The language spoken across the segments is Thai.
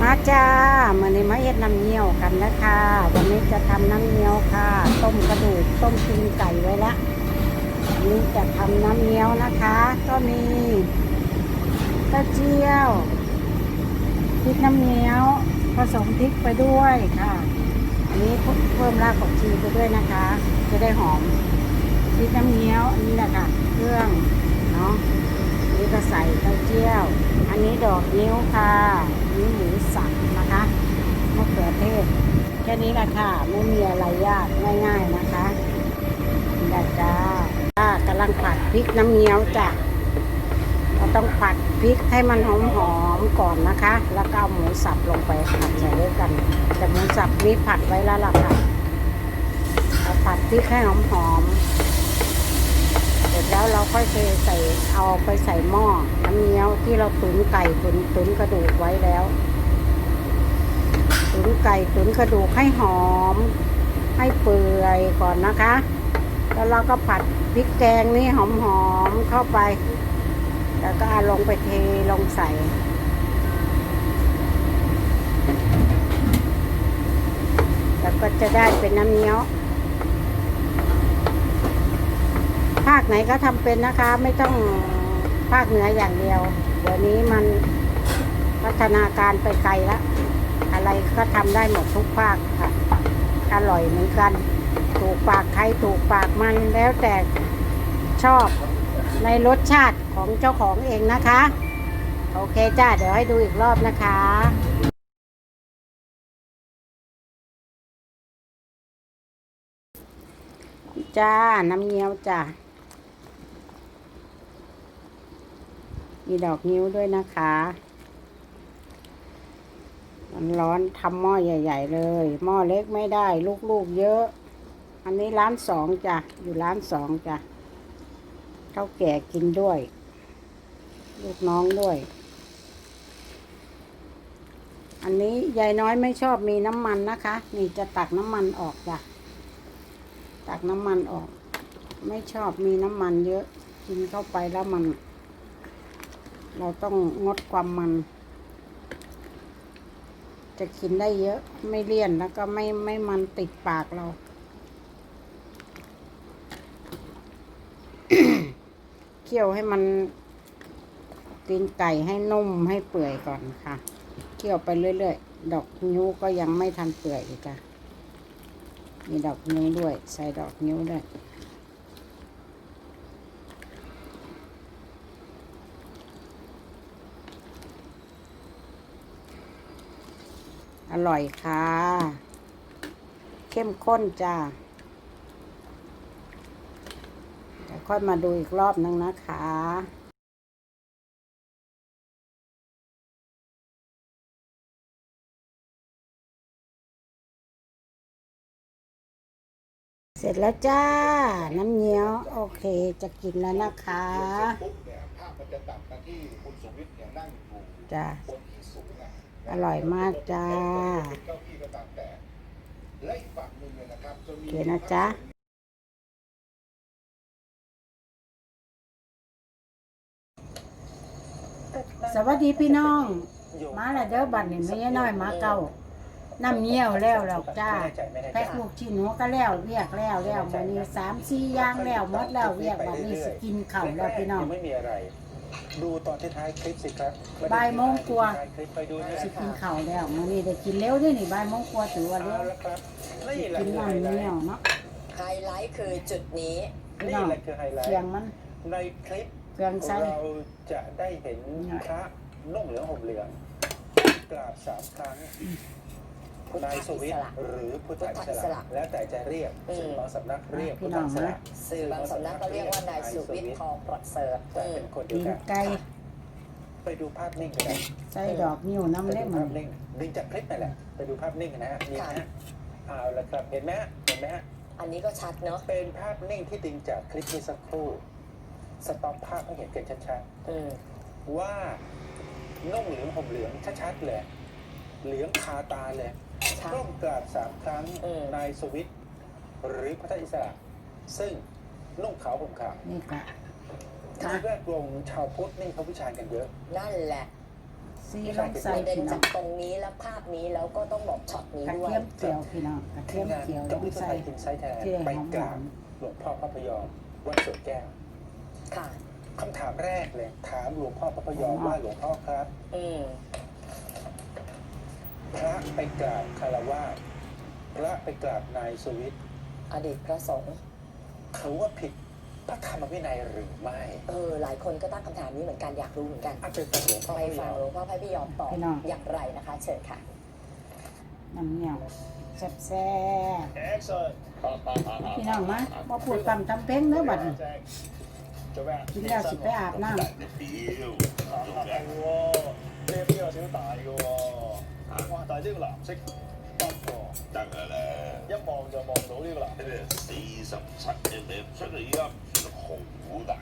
มาจ้ามื่อนี้มาเอ็ดน้ำเงี้ยวกันนะคะวันนี้จะทำน้ำเงี้ยวค่ะ ต้มกระดูกต้มตีนไก่ไว้ละวันนี้จะทำน้ำเงี้ยวนะคะ ก็มีเต้าเจียวพริกน้ำเงี้ยวผสมพริกไปด้วยค่ะ อันนี้เพิ่มรากผักชีไปด้วยนะคะ จะได้หอมพริกน้ำเงี้ยวอันนี้แหละค่ะ เครื่องเนาะนี่ก็ใส่เต้าเจี้ยว อันนี้ดอกนิ้วค่ะนี้หมูสับนะคะมะเขือเทศ แค่นี้แหละค่ะไม่มีอะไรยากง่ายๆนะคะนี่แหละจ้าจ้ากำลังผัดพริกน้ำเงี้ยวจ้ะเราต้องผัดพริกให้มันหอมๆก่อนนะคะ แล้วก็เอาหมูสับลงไปผัดใส่ด้วยกัน แต่หมูสับนี้ผัดไว้แล้วล่ะค่ะผัดพริกให้หอมๆ ร็จแล้วเราค่อยเทใส่เอาไปใส่หม้อน้ำเงี้ยวที่เราตุ๋นไก่ตุ๋นตุ๋นกระดูกไว้แล้ว ตุ๋นไก่ตุ๋นกระดูกให้หอม ให้เปื่อยก่อนนะคะ แล้วเราก็ผัดพริกแกงนี่หอมๆเข้าไป แล้วก็เอาลงไปเทลงใส่แล้วก็จะได้เป็นน้ำเงี้ยว ภาคไหนก็ทำเป็นนะคะ ไม่ต้องภาคเหนืออย่างเดียวเดี๋ยวนี้มันพัฒนาการไปไกลแล้วอะไรก็ทำได้หมดทุกภาคค่ะ อร่อยเหมือนกัน ถูกปากใครถูกปากมันแล้วแต่ชอบในรสชาติของเจ้าของเองนะคะ โอเคจ้า เดี๋ยวให้ดูอีกรอบนะคะจ้า น้ำเงี้ยวจ้า มีดอกนิ้วด้วยนะคะมันร้อนทำหม้อใหญ่ ๆ เลย หม้อเล็กไม่ได้ลูกๆเยอะ อันนี้ร้านสองจ้ะ อยู่ร้านสองจ้ะเท่าแก่กินด้วย ลูกน้องด้วย อันนี้ยายน้อยไม่ชอบมีน้ำมันนะคะ นี่จะตักน้ำมันออกจ้ะ ตักน้ำมันออก ไม่ชอบมีน้ำมันเยอะ กินเข้าไปแล้วมัน เราต้องงดความมัน จะกินได้เยอะไม่เลี่ยนแล้วก็ไม่ไม่มันติดปากเรา เคี่ยวให้มันตีนไก่ให้นุ่มให้เปื่อยก่อนค่ะ เคี่ยวไปเรื่อยๆ ดอกนิ้วก็ยังไม่ทันเปื่อยอีกจ้ะมีดอกนิ้วด้วย ใส่ดอกนิ้วด้วย อร่อยค่ะ เข้มข้นจ้าเดี๋ยวค่อยมาดูอีกรอบนึงนะคะเสร็จแล้วจ้า น้ำเงี้ยว โอเคจะกินแล้วนะคะปุ๊บเนี่ยภาพมันจะตัดมา อร่อยมากจ้าเก้าอี้ก็ตามแต่และอีกฝั่งหนึ่งเนี่ยนะครับจะโอมีเคนะจ๊ะสวัสดีพี่น้อง มาแล้วเด้อบัดนี้ไม่ใช่น้อยมาเก่าน้ำเงี้ยวแล้วแล้วจ้าแพ็กลูกชิ้นหัวก็แล้วเรียกแล้วแล้วบัดนี้สามสี่ย่างแล้วหมดแล้วเรียกบัดนี้สกินเข้าแล้วพี่น้อง ยังไม่มีอะไรดูตอนท้ายๆคลิปสิครับบ่ายโมงกว่าคลิปไปดูนะสิกินข้าวแล้วมื้อนี้ได้กินเร็วเด้วยนี่บ่ายโมงกว่าถือว่าเร็เอาวละครับนี่สิแหละกินคือไฮน้ำไลเงี้ยวท์เนาะไฮไลท์คือจุดนี้ พี่นี่น้องแหละคือไฮไลท์เคียงมันในคลิปเครื่องใส่ เราจะได้เห็นพระนุ่งเหลืองห่มเหลืองกราบสามครั้ง พุทธนายสวิทอิสย์ระ หรือพุทธพุทธอิอิสสระระแล้วแต่จะเรียกอืม ซึ่งบางสำนักเรียกพี่พุทน้ธองอิสระนะสื่อบางสำนักก็เรียกว่านายสุวิทย์ทองประเสริฐแต่เป็นคนเดียกิวนกันไก่ไปดูภาพนิ่งกันนะใส่ดอกนิ้วไปน้ำเล็ดูกมัภานพนิ่งดึงจากคลิปนั่นแหละไปดูภาพนิ่งกันนะฮะนี่นะฮะเอาละครับเห็นไหมฮะเห็นไหมฮะ อันนี้ก็ชัดเนาะเป็นภาพนิ่งที่ดึงจากคลิปนี้สักครู่ สต็อปภาพให้เห็นกันชัดอืมๆว่านุ่งเหลืองห่มเหลืองชัดๆเลย เหลืองคาตาเลย ชัดร่มกราบสามครั้งอืมนายสวิทย์หรือพระอิสระ ซึ่งนุ่งขาวห่มขาวนี่ค่ะในแวดวงชาวพุทธนี่เขาวิจารณ์กันเยอะ นั่นแหละซีลองใส่ประเด็นพี่น้จาอกงตรงนี้และภาพนี้แล้วก็ต้องบอกช็อตนี้กระด้วย เทียมเจียวพี่น้องกระเทียมงานเจียวลเจ้าองพิธีใส่ไทยกินไซแทนเจียวไปหอมกราบหอมหลวงพ่อพระพยอมวัดสวนแก้วค่ะ คำถามแรกเลย ถามหลวงพ่อพระพยอมว่าหลวงพ่อครับ อืม พระไปกราบคารวะพระไปกราบนายสวิตอดีตพระสงฆ์เขาว่าผิดพระธรรมวินัยหรือไม่เออหลายคนก็ตั้งคำถามนี้เหมือนกันอยากรู้เหมือนกันอาจจะเป็ไปฟังหลวงพ่อไพระพิยอมตอบอย่างไรนะคะ เชิญค่ะน้ำเหนียวแซ่บแซ่บพี่น้องมาพอพูดตำตำเป้งเนื้อบัดกินแล้วสิไปอาบน้ำ 哇！但係呢個藍色不過得㗎啦，一望就望到呢個藍色。四十七 mm，所以而家唔算好大。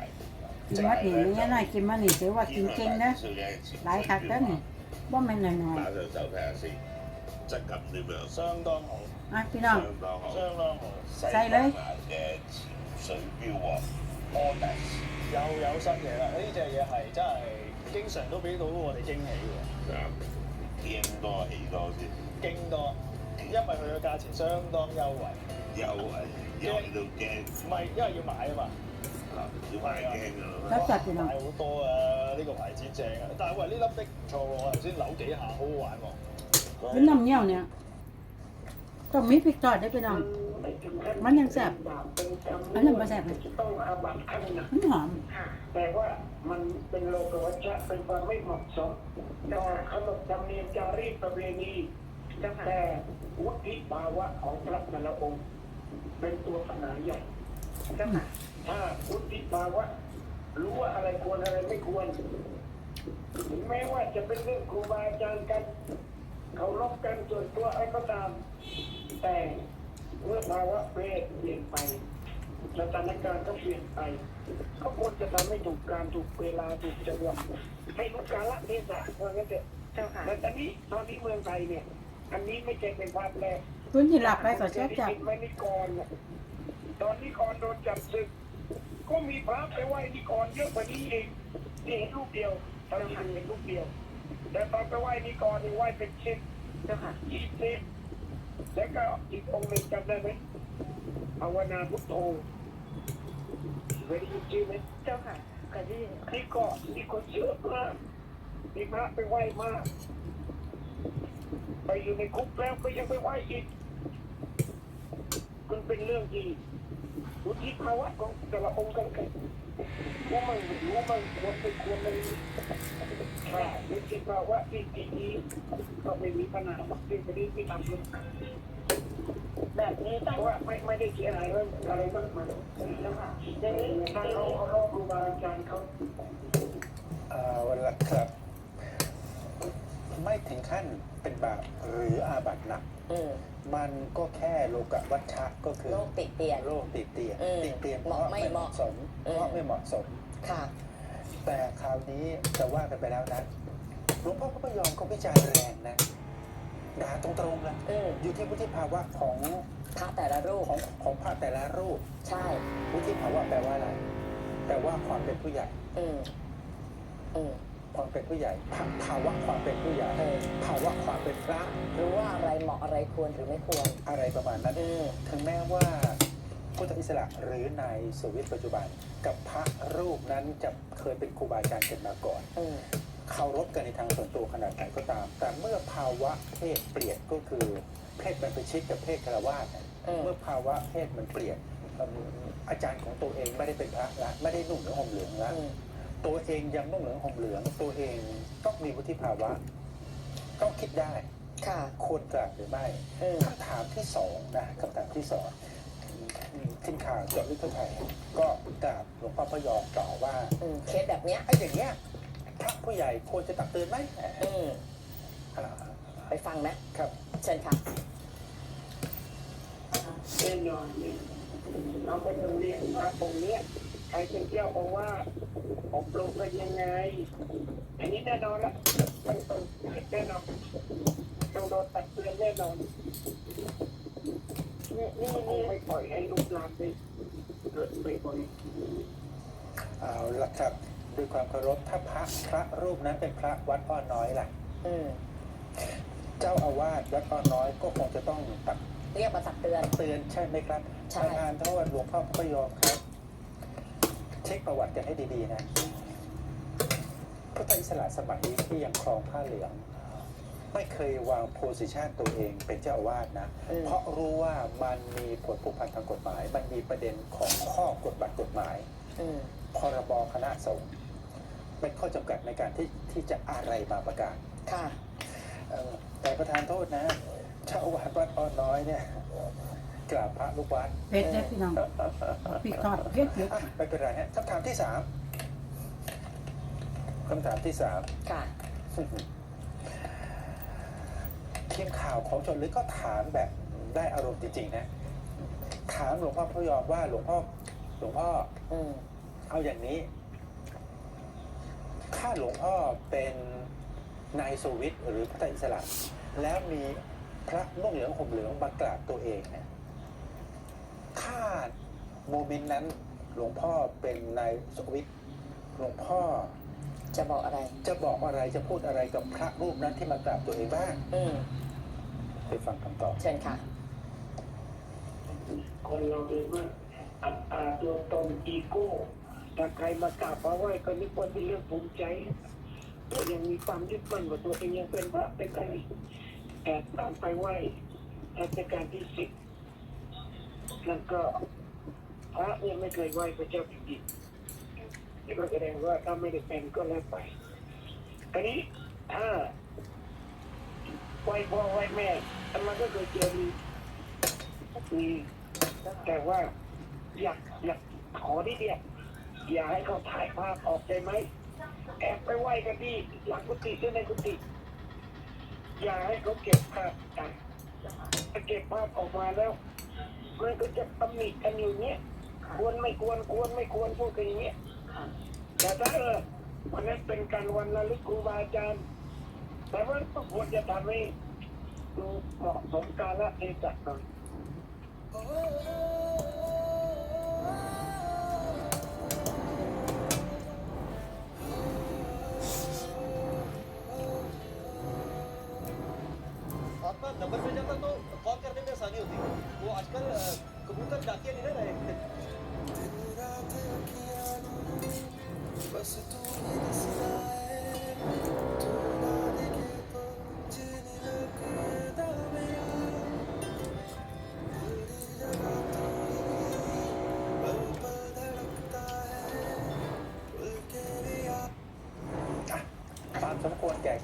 見乜年呢？因為見乜年少話見精咧，奶格嘅呢，幫命令我。打上手睇下先，質感點樣？相當好。啊，邊啊？相當好。相當好。細女嘅潛水標王柯迪又有新嘢啦！呢只嘢係真係經常都俾到我哋驚喜喎。驚多起多先，勁多，因為佢嘅價錢相當優惠，優惠，優惠到驚，唔係因為要買啊嘛，啊要買驚啊，買好多啊，呢、個牌子正啊，但係喂呢粒的唔錯喎，頭先扭幾下好好玩喎，佢冧腰呢，都未必得，呢佢冧。 มันยังแซ่บอันนั้นบ่แซ่บเลยต้องอากมันหอมแต่ว่ามันเป็นโลกวัชชะเป็นความไม่เหมาะสมต่อขนบธรรมเนียมจารีตประเพณีแต่วุฒิภาวะของพระแต่ละองค์เป็นตัวปัญหาใหญ่ถ้าวุฒิภาวะรู้ว่าอะไรควรอะไรไม่ควรถึงแม้ว่าจะเป็นเรื่องครูบาอาจารย์กันเคารพกันส่วนตัวอะไรก็ตาม แต่ เมื่อภาวะเพศเปลี่ยนไปสถานการณ์ก็เปลี่ยนไป ก็ควรจะทำให้ถูกการถูกเวลาถูกจังหวะให้รู้กาลเทศะว่างั้นเถอะแต่ตอนนี้ตอนนี้เมืองไทยเนี่ย อันนี้ไม่ใช่เป็นภาพแรกคุณที่หลับไปก็แซ่บจับเห็นไหมนิกรน่ะตอนนิกรโดนจับศึก ก็มีพระไปไหว้นิกรเยอะกว่านี้อีกนี่เห็นรูปเดียวตอนนี้เห็นรูปเดียวแต่ตอนไปไหว้นิกรนี่ไหว้เป็นสิบยี่สิบ แล้วก็อีกองค์หนึ่งจำได้ไหมภาวนาพุทโธเคยได้ยินชื่อไหมเจ้าค่ะเคยได้ยินนี่ก็นี่คนเชื่อมากมีพระไปไหว้มาก ไปอยู่ในคุกแล้วก็ยังไปไหว้อีกมันเป็นเรื่องที่วุฒิภาวะของแต่ละองค์กันกันรู้มันรู้มันควรไปควรเลยถ้าวุฒิภาวะที่ดีๆก็ไม่มีปัญหาสิ่งนี้ที่ทำเลย แบบนี้เพต้องราะว่าไม่ไม่ได้เสียหายอะไรมากมายแล้วค่ะอย่างนี้ถ้าเขาเคาครูบาอาจารย์เขาเอาละครับ ไม่ถึงขั้นเป็นบาปหรืออาบัติหนัก อืม มันก็แค่โลกวัชชะก็คือโรคติดเตียนโรคติดเตียนอืมติดเตียนเพเหมาะราะไม่ไม่เหเหมาะมาะสมอืม เพราะไม่เหมาะสม ค่ะ แต่คราวนี้จะว่ากันไปแล้วนะหลวงพ่อก็ไม่ยอมก็วิจารณ์แรงนะ ด่าตรงๆเลยอืมอยู่ที่วุฒิภาวะของพระแต่ละรูปของของพระแต่ละรูปใช่ วุฒิภาวะแปลว่าอะไรแปลว่าความเป็นผู้ใหญ่อืมอืมความเป็นผู้ใหญ่ภาภาวะความเป็นผู้ใหญ่เออ ภาวะความเป็นพระ รู้ว่าอะไรเหมาะอะไรควรหรือไม่ควร อะไรประมาณนั้นอืมถึงแม้ว่าพุทธอิสระหรือนายสวิตปัจจุบัน กับพระรูปนั้นจะเคยเป็นครูบาอาจารย์กันมาก่อนอืม เคารพกันในทางส่วนตัวขนาดไหนก็ตาม แต่เมื่อภาวะเพศเปลี่ยนก็คือเพศบรรพชิตกับเพศคารวาสเนี่ยอืมเมื่อภาวะเพศมันเปลี่ยนเอิ่มอาจารย์ของตัวเองไม่ได้เป็นพระละไม่ได้นุ่งเหลืองห่มเหลืองละ อืม ตัวเองยังนุ่งเหลืองห่มเหลือง ตัวเองต้องมีวุฒิภาวะ ต้องคิดได้ ค่ะ ควรกราบหรือไม่อืมคำถามที่สองนะคำถามที่สองขึ้นข่าวเจาะลึกทั่วไทยก็กราบหลวงพ่อพระยอมต่อว่า อืมเคสแบบเนี้ยไอ้อย่างเงี้ยพระ ผู้ใหญ่ควรจะตักเตือนไหมอืมอ่าไปฟังไหมครับ เชิญค่ะแน่นอนเนี่ยเราไปตรงเรียนว่าองค์เนี้ยใครเป็นเจ้าองค์ว่าอบรมกันยังไง อันนี้แน่นอนละต้องต้องแน่นอนต้องโดนตักเตือนแน่นอนนี่นี่คงไม่ปล่อยให้ลูกหลานไปเกิดไปบ่อยเอาละครับ ด้วยความเคารพถ้าพระพระรูปนั้นเป็นพระวัดอ้อน้อยล่ะอืมเจ้าอาวาสวัดอ้อน้อยก็คงจะต้องตักเรียกมาตักเตือนเตือนใช่ไหมครับใช่ประธานโทษหลวงพ่อพระยอมครับ เช็คประวัติกันให้ดีๆนะพุทธอิสระสมัยที่ยังครองผ้าเหลืองไม่เคยวางโพสิชันตัวเองเป็นเจ้าอาวาสนะอืมเพราะรู้ว่ามันมีผลผูกพันทางกฎหมาย มันมีประเด็นของข้อกฎบัตรกฎหมายอืมพรบคณะสงฆ์ เป็นข้อจำกัดในการที่ที่จะอะไรมาประกาศค่ะเอ่อแต่ประธานโทษนะเจ้าอาวาสวัดอ้อน้อยเนี่ยกราบพระลูกวัดเป็ดได้พี่น้องพี่ทอดเผ็ดเยอะอะไม่เป็นไรฮะคำถามที่สามคำถามที่สาม ค่ะ ทีมข่าวของชนลึกก็ถามแบบได้อารมณ์จริงๆนะ ถามหลวงพ่อพระยอมว่าหลวงพ่อหลวงพ่ออืมเอาอย่างนี้ ถ้าหลวงพ่อเป็นนายโซวิตหรือพระอิสระแล้วมีพระนุ่งเหลืองห่มเหลืองมากราบตัวเองเนี่ยถ้าโมเมนต์นั้นหลวงพ่อเป็นนายโซวิตหลวงพ่อจะบอกอะไร จะบอกอะไรจะพูดอะไรกับพระรูปนั้นที่มากราบตัวเองบ้างอืมไปฟังคำตอบเชิญค่ะ คนเราเองว่าอัตตาตัวตนอีโก้ ถ้าใครมากราบมาไหว้ก็นึกว่าเป็นเรื่องภูมิใจตัวยังมีความยึดมั่นว่าตัวเองยังเป็นพระเป็นอะไรแอบตามไปไหว้ราชการที่สิบแล้วก็พระเนี่ยไม่เคยไหว้พระเจ้าแผ่นดินนี่ก็แสดงว่าถ้าไม่ได้เป็นก็แล้วไปอันนี้ถ้าไหว้พ่อไหว้แม่อันมันก็เคยเจอมีมีแต่ว่าอยากอยากขอที่เดียว อย่าให้เขาถ่ายภาพออกได้ไหมแอบไปไหว้กันที่หลังกุฏิหรือในกุฏิอย่าให้เขาเก็บภาพกันถ้าเก็บภาพออกมาแล้วมันก็จะตำหนิกันอยู่เนี้ยควรไม่ควรควรไม่ควรพูดกันอย่างเงี้ยแต่ถ้าเออวันนั้นเป็นการวันระลึกครูบาอาจารย์แต่ว่าก็ควรจะทำให้ดูเหมาะสมกาลเทศะหน่อย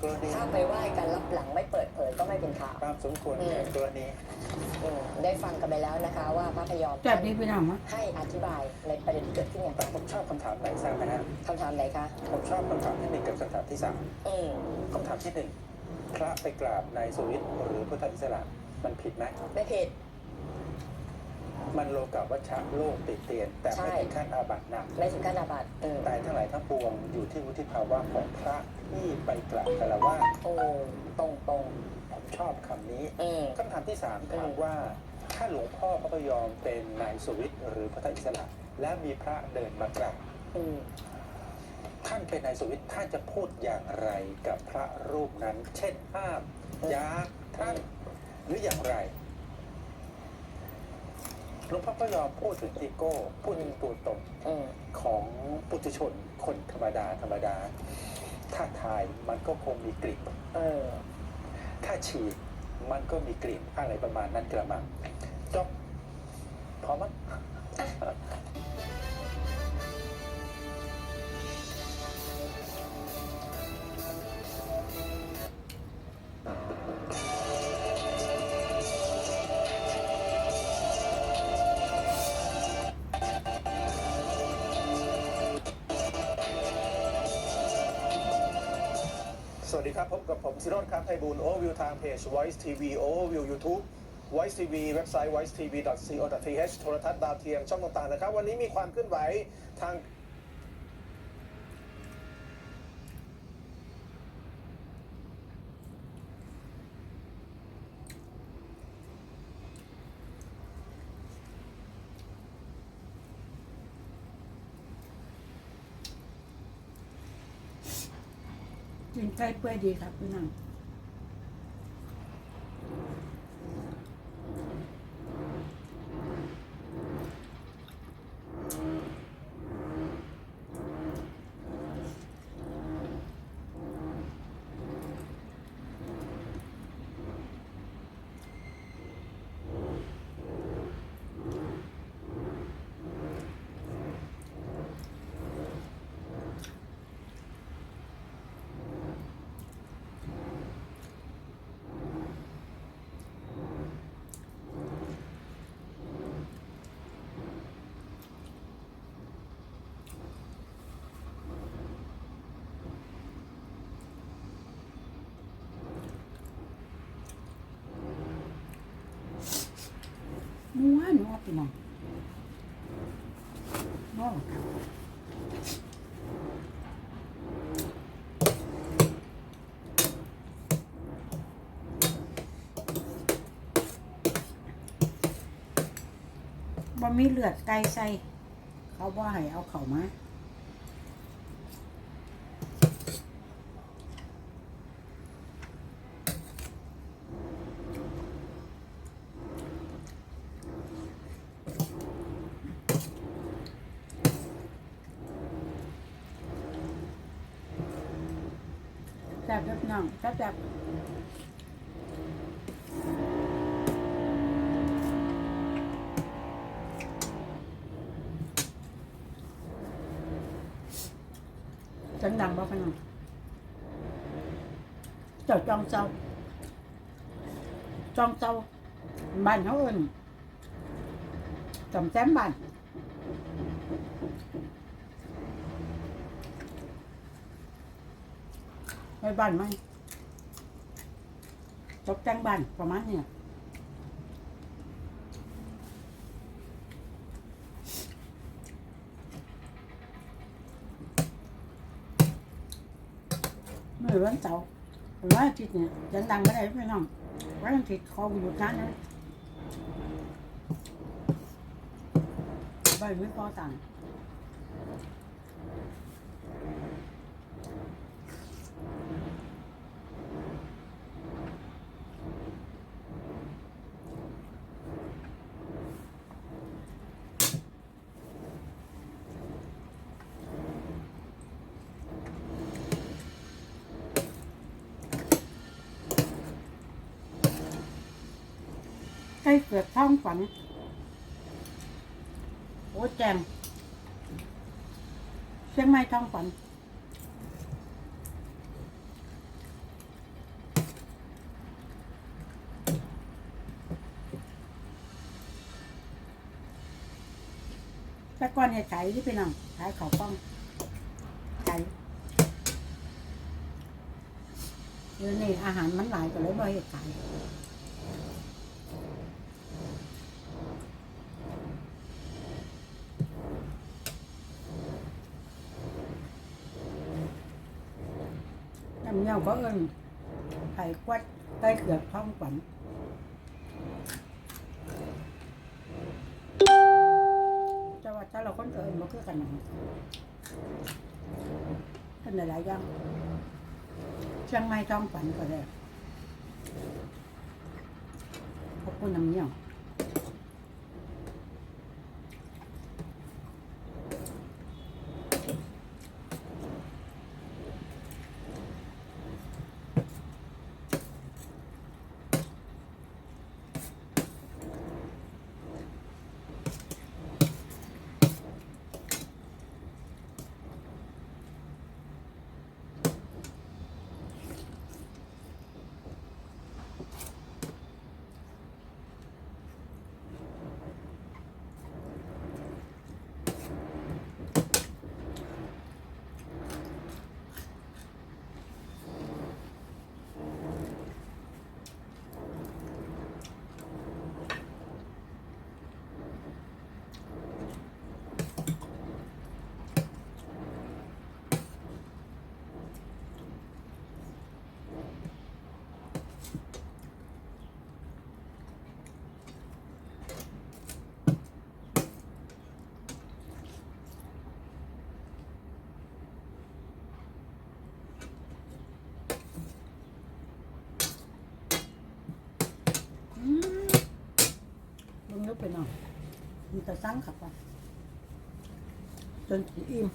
มควรแก่กรณีถ้าไปไหว้กันรับหลังไม่เปิดเผยก็ไม่เป็นข่าวตามสมควรแก่กรณีอืมได้ฟังกันไปแล้วนะคะ ว่าพระพยอมแซ่บดีพี่น้องมั้ยให้อธิบายในประเด็นที่เกิดขึ้นอย่างไรแต่ผมชอบคำถามไหนทราบไหมฮะคำถามไหนคะ ผมชอบคำถามที่หนึ่งกับคำถามที่สามอืมคำถามที่หนึ่งพระไปกราบนายสวิตหรือพุทธอิสระมันผิดไหมไม่ผิด มันโลกาวัชชะโลกติดเตียน แต่ไม่ใช่ถึงขั้นอาบัติหนักไม่ถึงขั้นอาบัติอืมแต่ทั้งหลายทั้งปวงอยู่ที่วุฒิภาวะของพระที่ไปกราบคารวะโอ้ตรงตรงผมชอบคำนี้ๆอืมคำถามที่สามถามว่า ถ้าหลวงพ่อพระพยอมเป็นนายสวิตหรือพุทธอิสระ และมีพระเดินมากราบอืมท่านเป็นนายสวิตท่านจะพูดอย่างไรกับพระรูปนั้น เช่นห้ามยาท่านหรืออย่างไร หลวงพ่อพระยอมพูดถึงอีโก้พูดถึงตัวตนอืมของปุถุชนคนธรรมดาธรรมดา ถ้าทายมันก็คงมีกลิ่นเออถ้าฉีดมันก็มีกลิ่นอะไรประมาณนั้นกระมังจบพอมั้ง สวัสดีครับ พบกับผมซิโรดครับไพบูลโอวิวทางเพจ Voice TV Overview YouTube Voice TV เว็บไซต์ voicetv.co.th โทรทัศน์ดาวเทียมช่องต่างๆนะครับ วันนี้มีความเคลื่อนไหวทาง นไก่เปื่อยดีครับพี่น้อง นัวนัวพี่น้องนัวครับบ่มีเลือดไก่ใส่ เขาบ่ให้เอาเข้ามา แซ่บ ครับพี่น้องแซ่บแซ่บจังดังบ่พี่น้องเจ้าจองเจ้าจองเจ้าบ้านเขาเอิ้นจำแซมบ้านไปบ้านไหม ตกแต่งบ้านประมาณเนี้ยเมื่อวันเสาร์วันอาทิตย์เนี่ยยังดังไม่ได้ไม่น้องวันอาทิตย์ขาหยุดงานนะใบไม่พอตังค์ ใกล้เกิดท้องฝัน โอ้แจมเชียงใหม่ท้องฝันแต่ก่อนเนี่ยขายที่เป็นน้องขายข้าวกล้องขายเดี๋ยวนี้อาหารมันหลายก็เลยบ่เฮ็ดขายน้ำเงี้ยวก็เอิญไข่ควัดใต้เกือกท้องฝันแต่ว่าถ้าเราคนเอิญมันคือกันหนังท่านหลาย ๆอย่างเชียงใหม่ท้องฝันก็ได้ขอบคุณน้ำเงี้ยวพิ่ ไปหน่อยมีแต่สั่งขับไปจนอิ่ม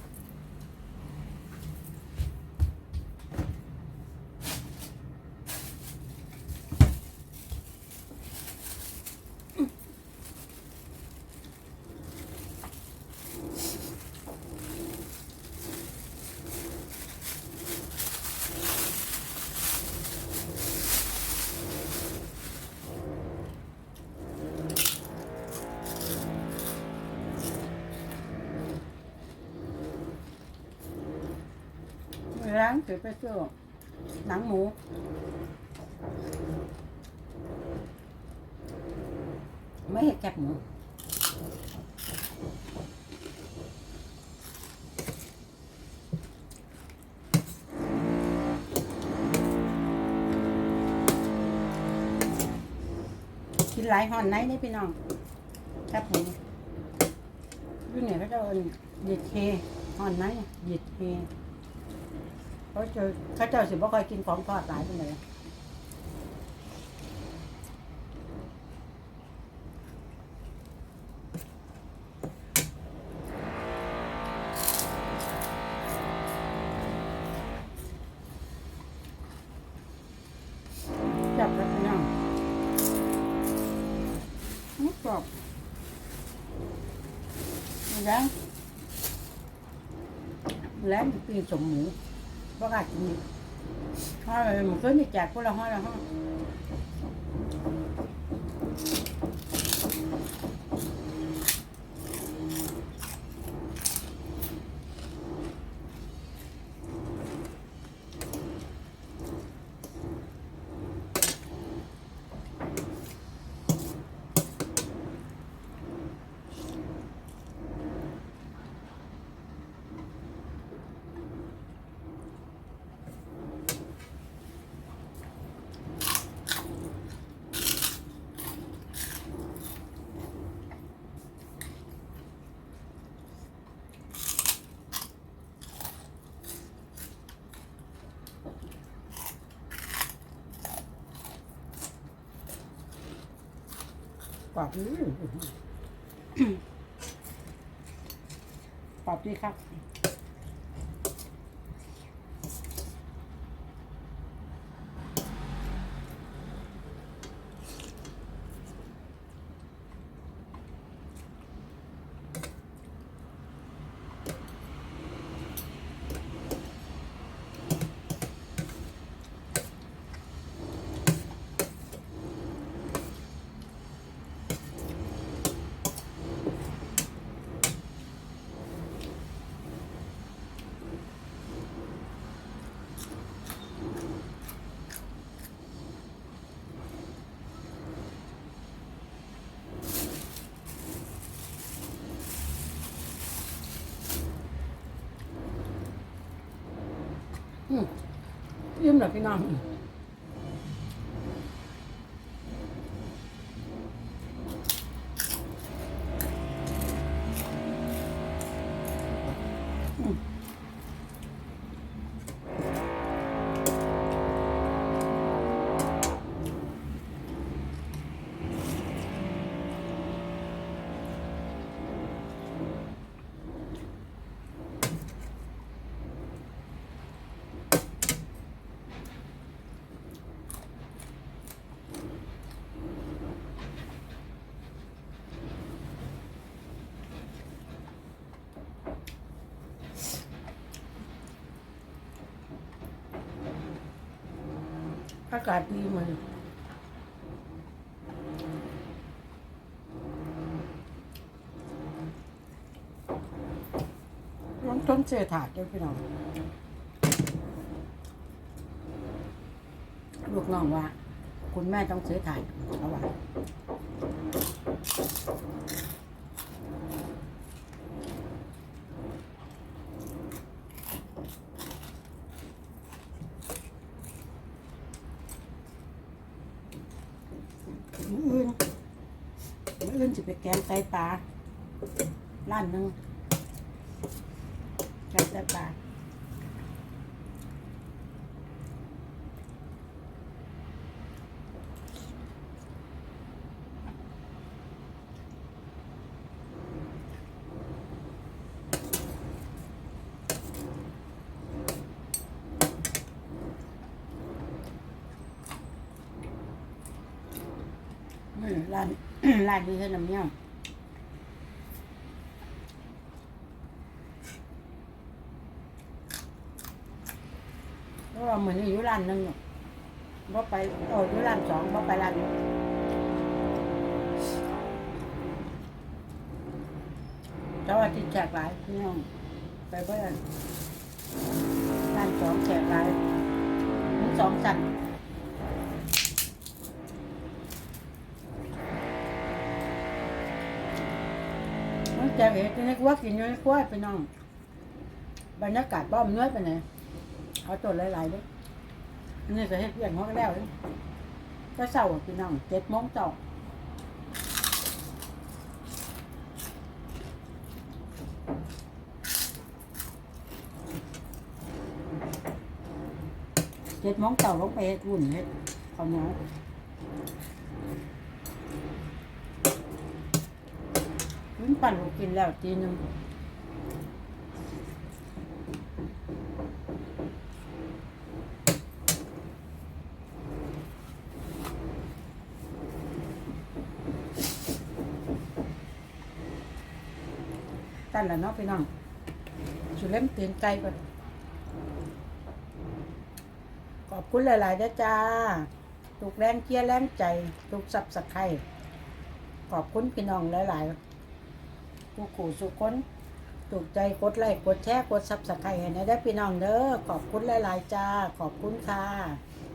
เกิดไปเสื้อหนังหมูไม่เห็ดแคบหมูกินหลายห่อนไหนนี่พี่น้องแคบหมูยู่เนี่ยเขาจะเอาหยิดเฮห่อนไหนหยิดเฮ เขาจะเขาเจ้าสิบ่ค่อยกินของทอดหลายเป็นเลยจับแล้วพี่น้องนี่กรอบแล้วแล้วปีสมหมู ห้อยมันก็มีแจกคนละห้องเราห้อง รอบปรอบดีครับ อืม ยิ้มเหรอพี่น้องากาศดีมันร้อนต้นเจอถาดด้วยพี่น้องลูกน้องว่า คุณแม่ต้องซื้อถ่ายเขาว่าออื่นมื้ออื่ นจะไปแกงไตปลาล้านหนึ่งแกงไตปลา นี่ร้าน ร้านที่เฮ็ดน้ำเงี้ยว เพราเหมือนอยู่ร้านหนึ่งเนาะบ่ไปโอ้อยู่ร้านสองบ่ไปร้านแต่ว่าที่แจกหลายพี่น้องไปเบิ่งร้านสองแจกหลายมีสองสั่นมันแจะเห็นที่นึกว่ากินอยู่ในครัวไปน้องบรรยากาศบ้อมเนื้อไปไหน เอาตัวหลายๆด้วยอันนี่ก็เฮ็ดเพียงเขาก็แล้วเด้ก็เศร้าพี่น้องเจ็ดโมงเจ้าเจ็ดโมงเจ้าลงไปเฮ็ดวุ่นเฮ็ดข้าวเหนียววิ่งปั่นกินแล้วทีนึง ตั้นละเนาะพี่น้องสุเล่มตีนไก่ก่อนขอบคุณหลายๆนะจ้าถูกแรงเกียร์แรงใจถูกสับสักไข่ขอบคุณพี่น้องหลายๆผู้ขู่สุคนถูกใจกดไลค์กดแชร์กดซับสไครต์ให้ได้พี่น้องเด้อขอบคุณหลายๆจ้า ขอบคุณค่ะ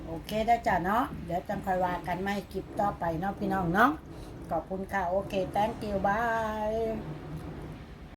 โอเคได้จ้าเนาะเดี๋ยวจังคอยว่ากันไม่คลิปต่อไปเนาะพี่น้องเนาะขอบคุณค่ะ โอเค thank you bye